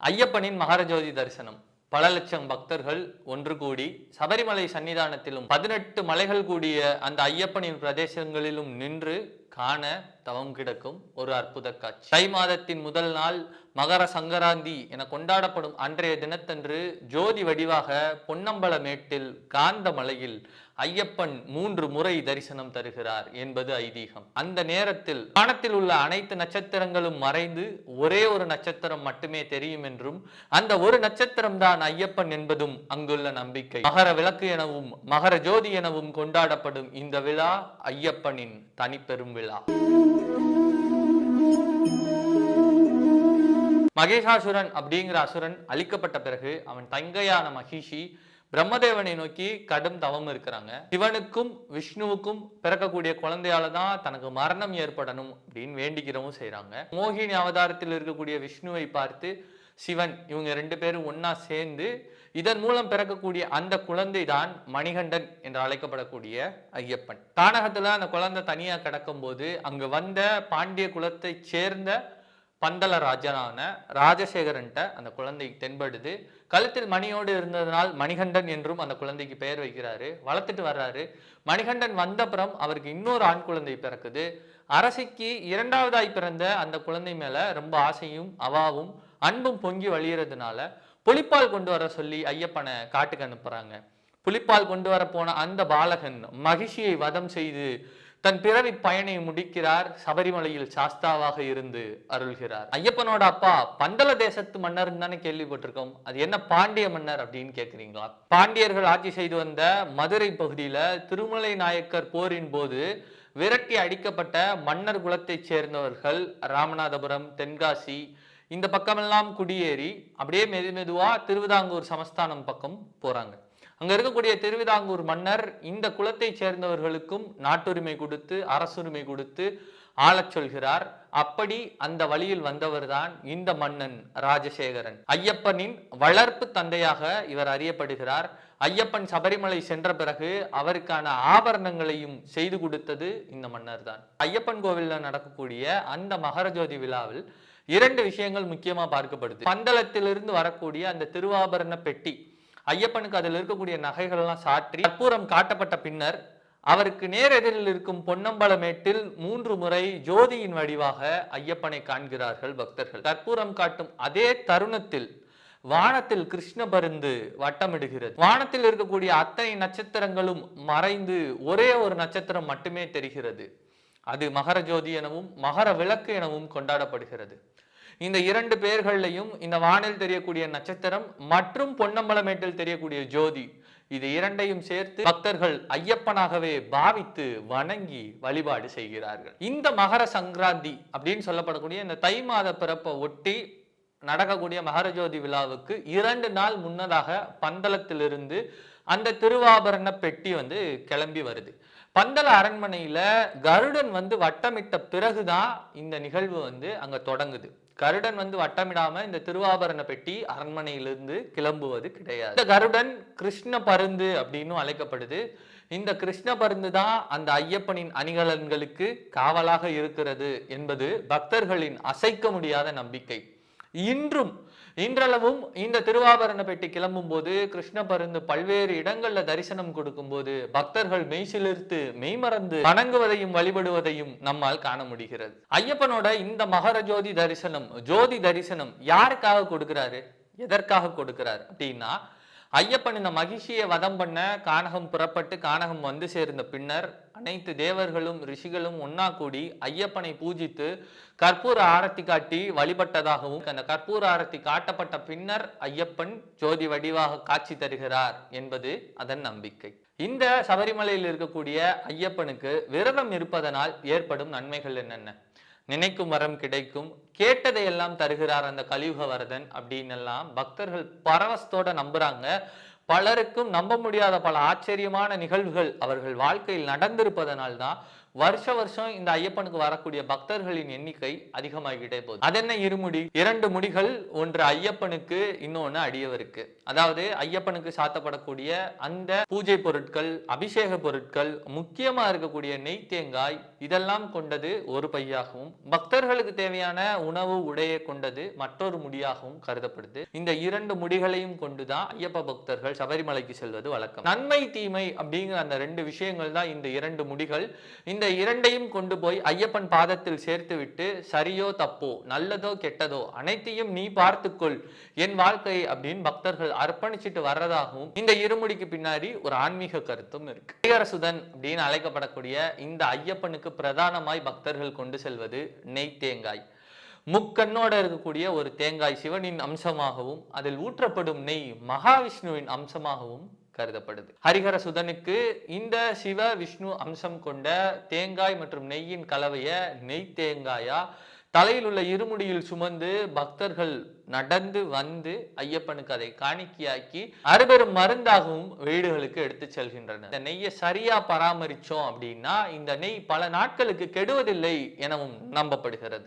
ஐயப்பனின் மகரஜோதி தரிசனம். பல லட்சம் பக்தர்கள் ஒன்று கூடி சபரிமலை சன்னிதானத்திலும் பதினெட்டு மலைகள் கூடிய அந்த ஐயப்பனின் பிரதேசங்களிலும் நின்று காண தவம் கிடக்கும் ஒரு அற்புத காட்சி. தை மாதத்தின் முதல் நாள் மகர சங்கராந்தி என கொண்டாடப்படும் அன்றைய தினத்தன்று ஜோதி வடிவாக பொன்னம்பல மேட்டில் காந்த மலையில் ஐயப்பன் மூன்று முறை தரிசனம் தருகிறார் என்பது ஐதீகம். அந்த நேரத்தில் வானத்தில் உள்ள அனைத்து நட்சத்திரங்களும் மறைந்து ஒரே ஒரு நட்சத்திரம் மட்டுமே தெரியும் என்றும் அந்த ஒரு நட்சத்திரம் தான் ஐயப்பன் என்பதும் அங்குள்ள நம்பிக்கை. மகர விளக்கு எனவும் மகர ஜோதி எனவும் கொண்டாடப்படும் இந்த விழா ஐயப்பனின் தனிப்பெரும் விழா. மகேஷாசுரன் அப்படிங்கிற அசுரன் அழிக்கப்பட்ட பிறகு அவன் தங்கையான மகிஷி பிரம்மதேவனை நோக்கி கடும் தவம் இருக்கிறாங்க. சிவனுக்கும் விஷ்ணுவுக்கும் பிறக்கக்கூடிய குழந்தையால தான் தனக்கு மரணம் ஏற்படணும் அப்படின்னு வேண்டிக்கிறவும் செய்யறாங்க மோகினி அவதாரத்தில் இருக்கக்கூடிய விஷ்ணுவை பார்த்து சிவன் இவங்க ரெண்டு பேரும் ஒன்னா சேர்ந்து இதன் மூலம் பிறக்கக்கூடிய அந்த குழந்தை தான் மணிகண்டன் என்று அழைக்கப்படக்கூடிய ஐயப்பன். தானகத்துல அந்த குழந்தை தனியா கிடக்கும்போது அங்கு வந்த பாண்டிய குலத்தைச் சேர்ந்த பந்தள ராஜனான ராஜசேகரன்ட்ட அந்த குழந்தை தென்படுது. கழுத்தில் மணியோடு இருந்ததனால் மணிகண்டன் என்றும் அந்த குழந்தைக்கு பெயர் வைக்கிறாரு. வளர்த்துட்டு வர்றாரு. மணிகண்டன் வந்தப்புறம் அவருக்கு இன்னொரு ஆண் குழந்தை பிறக்குது. அரசிக்கு இரண்டாவதாய் பிறந்த அந்த குழந்தை மேல ரொம்ப ஆசையும் அவாவும் அன்பும் பொங்கி வழியறதுனால புலிப்பால் கொண்டு வர சொல்லி ஐயப்பனை காட்டுக்கு அனுப்புறாங்க. புலிப்பால் கொண்டு வர போன அந்த பாலகன் மகிழ்ச்சியை வதம் செய்து தன் பிறவி பயனை முடிக்கிறார் சபரிமலையில் சாஸ்தாவாக இருந்து அருள்கிறார். ஐயப்பனோட அப்பா பந்தல தேசத்து மன்னர் தானே கேள்விப்பட்டிருக்கோம். அது என்ன பாண்டிய மன்னர் அப்படின்னு கேட்குறீங்களா பாண்டியர்கள் ஆட்சி செய்து வந்த மதுரை பகுதியில திருமலை நாயக்கர் போரின் போது விரட்டி அடிக்கப்பட்ட மன்னர் குலத்தைச் சேர்ந்தவர்கள் ராமநாதபுரம் தென்காசி இந்த பக்கமெல்லாம் குடியேறி அப்படியே மெது மெதுவாக திருவிதாங்கூர் சமஸ்தானம் பக்கம் போகிறாங்க அங்க இருக்கக்கூடிய திருவிதாங்கூர் மன்னர் இந்த குலத்தைச் சேர்ந்தவர்களுக்கும் நாட்டுரிமை கொடுத்து அரசுரிமை கொடுத்து ஆளச் சொல்கிறார். அப்படி அந்த வழியில் வந்தவர்தான் இந்த மன்னன் ராஜசேகரன். ஐயப்பனின் வளர்ப்பு தந்தையாக இவர் அறியப்படுகிறார். ஐயப்பன் சபரிமலை சென்ற பிறகு அவருக்கான ஆபரணங்களையும் செய்து கொடுத்தது இந்த மன்னர் தான் ஐயப்பன் கோவிலில் நடக்கக்கூடிய அந்த மகரஜோதி விழாவில் இரண்டு விஷயங்கள் முக்கியமாக பார்க்கப்படுது. பந்தளத்திலிருந்து வரக்கூடிய அந்த திருவாபரண பெட்டி ஐயப்பனுக்கு அதில் இருக்கக்கூடிய நகைகள் எல்லாம் சாற்றி கற்பூரம் காட்டப்பட்ட பின்னர் அவருக்கு நேரெதிரில் இருக்கும் பொன்னம்பலமேட்டில் மூன்று முறை ஜோதியின் வடிவாக ஐயப்பனை காண்கிறார்கள் பக்தர்கள். கற்பூரம் காட்டும் அதே தருணத்தில் வானத்தில் கிருஷ்ண பருந்து வட்டமிடுகிறது. வானத்தில் இருக்கக்கூடிய அத்தனை நட்சத்திரங்களும் மறைந்து ஒரே ஒரு நட்சத்திரம் மட்டுமே தெரிகிறது. அது மகர ஜோதி எனவும் மகர விளக்கு எனவும் கொண்டாடப்படுகிறது. இந்த இரண்டு பெயர்கள்லையும் இந்த வானில் தெரியக்கூடிய நட்சத்திரம் மற்றும் பொன்னம்பலமேட்டில் தெரியக்கூடிய ஜோதி இது இரண்டையும் சேர்த்து பக்தர்கள் ஐயப்பனாகவே பாவித்து வணங்கி வழிபாடு செய்கிறார்கள். இந்த மகர சங்கராந்தி அப்படின்னு சொல்லப்படக்கூடிய இந்த தை மாத பிறப்பை ஒட்டி நடக்கக்கூடிய மகரஜோதி விழாவுக்கு இரண்டு நாள் முன்னதாக பந்தளத்திலிருந்து அந்த திருவாபரண பெட்டி வந்து கிளம்பி வருது. பந்தல அரண்மனையில கருடன் வந்து வட்டமிட்ட பிறகுதான் இந்த நிகழ்வு வந்து அங்க தொடங்குது. கருடன் வந்து வட்டமிடாம இந்த திருவாபரண பெட்டி அரண்மனையிலிருந்து கிளம்புவது கிடையாது. இந்த கருடன் கிருஷ்ண பருந்து அப்படின்னு அழைக்கப்படுது. இந்த கிருஷ்ண பருந்து தான் அந்த ஐயப்பனின் அணிகலன்களுக்கு காவலாக இருக்கிறது என்பது பக்தர்களின் அசைக்க முடியாத நம்பிக்கை. இன்றும் இன்றளவும் இந்த திருவாபரண பெட்டி கிளம்பும் போது கிருஷ்ண பருந்து பல்வேறு இடங்கள்ல தரிசனம் கொடுக்கும் போது பக்தர்கள் மெய்சிலிர்த்து மெய்மறந்து வணங்குவதையும் வழிபடுவதையும் நம்மால் காண முடிகிறது. ஐயப்பனோட இந்த மகர ஜோதி தரிசனம் ஜோதி தரிசனம் யாருக்காக கொடுக்கிறாரு? எதற்காக கொடுக்கிறார்? அப்படின்னா ஐயப்பன் இந்த மகிழ்ச்சியை வதம் பண்ண கானகம் புறப்பட்டு கானகம் வந்து சேர்ந்த பின்னர் அனைத்து தேவர்களும் ரிஷிகளும் ஒன்னா கூடி ஐயப்பனை பூஜித்து கற்பூர ஆரத்தி காட்டி வழிபட்டதாகவும் அந்த கற்பூர ஆரத்தி காட்டப்பட்ட பின்னர் ஐயப்பன் ஜோதி வடிவாக காட்சி தருகிறார் என்பது அதன் நம்பிக்கை. இந்த சபரிமலையில் இருக்கக்கூடிய ஐயப்பனுக்கு விரதம் இருப்பதனால் ஏற்படும் நன்மைகள் என்னென்ன? நினைக்கும் வரம் கிடைக்கும். கேட்டதை எல்லாம் தருகிறார் அந்த கலியுக வரதன் அப்படின்னு எல்லாம் பக்தர்கள் பரவசத்தோட நம்புறாங்க. பலருக்கும் நம்ப முடியாத பல ஆச்சரியமான நிகழ்வுகள் அவர்கள் வாழ்க்கையில் நடந்திருப்பதனால் தான் வருஷ வருஷம் இந்த ஐயப்பனுக்கு வரக்கூடிய பக்தர்களின் எண்ணிக்கை அதிகமாகிட்டே போகுது. அது என்ன இருமுடி? இரண்டு முடிகள் ஒன்று ஐயப்பனுக்கு இன்னொன்னு அடியவருக்கு. அதாவது ஐயப்பனுக்கு சாத்தப்படக்கூடிய அந்த பூஜை பொருட்கள் அபிஷேக பொருட்கள் முக்கியமா இருக்கக்கூடிய நெய் தேங்காய் இதெல்லாம் கொண்டது ஒரு பையாகவும் பக்தர்களுக்கு தேவையான உணவு உடையை கொண்டது மற்றொரு முடியாகவும் கருதப்படுது. இந்த இரண்டு முடிகளையும் கொண்டுதான் ஐயப்ப பக்தர்கள் சபரிமலைக்கு செல்வது வழக்கம். நன்மை தீமை அப்படிங்கிற அந்த ரெண்டு விஷயங்கள் தான் இந்த இரண்டு முடிகள். இந்த இரண்டையும் கொண்டு போய் ஐயப்பன் பாதத்தில் சேர்த்துவிட்டு சரியோ தப்போ நல்லதோ கெட்டதோ அனைத்தையும் நீ பார்த்துக்கொள் என் வாழ்க்கை அப்படின்னு பக்தர்கள் அர்ப்பணிச்சுட்டு வர்றதாகவும் இந்த இருமுடிக்கு பின்னாடி ஒரு ஆன்மீக கருத்தும் இருக்கு. ஹரிஹரசுதன் அப்படின்னு அழைக்கப்படக்கூடிய இந்த ஐயப்பனுக்கு பிரதானமாய் பக்தர்கள் கொண்டு செல்வது நெய் தேங்காய். முக்கண்ணோட இருக்கக்கூடிய ஒரு தேங்காய் சிவனின் அம்சமாகவும் அதில் ஊற்றப்படும் நெய் மகாவிஷ்ணுவின் அம்சமாகவும் கருதப்படுது. ஹரிஹர சுதனுக்கு இந்த சிவ விஷ்ணு அம்சம் கொண்ட தேங்காய் மற்றும் நெய்யின் கலவைய நெய் தேங்காயா? தலையில் உள்ள இருமுடியில் சுமந்து பக்தர்கள் நடந்து வந்து ஐயப்பனுக்கு அதை காணிக்கையாக்கி அறுபெரும் மருந்தாகவும் வீடுகளுக்கு எடுத்து செல்கின்றனர். இந்த நெய்யை சரியா பராமரிச்சோம் அப்படின்னா இந்த நெய் பல நாட்களுக்கு கெடுவதில்லை எனவும் நம்பப்படுகிறது.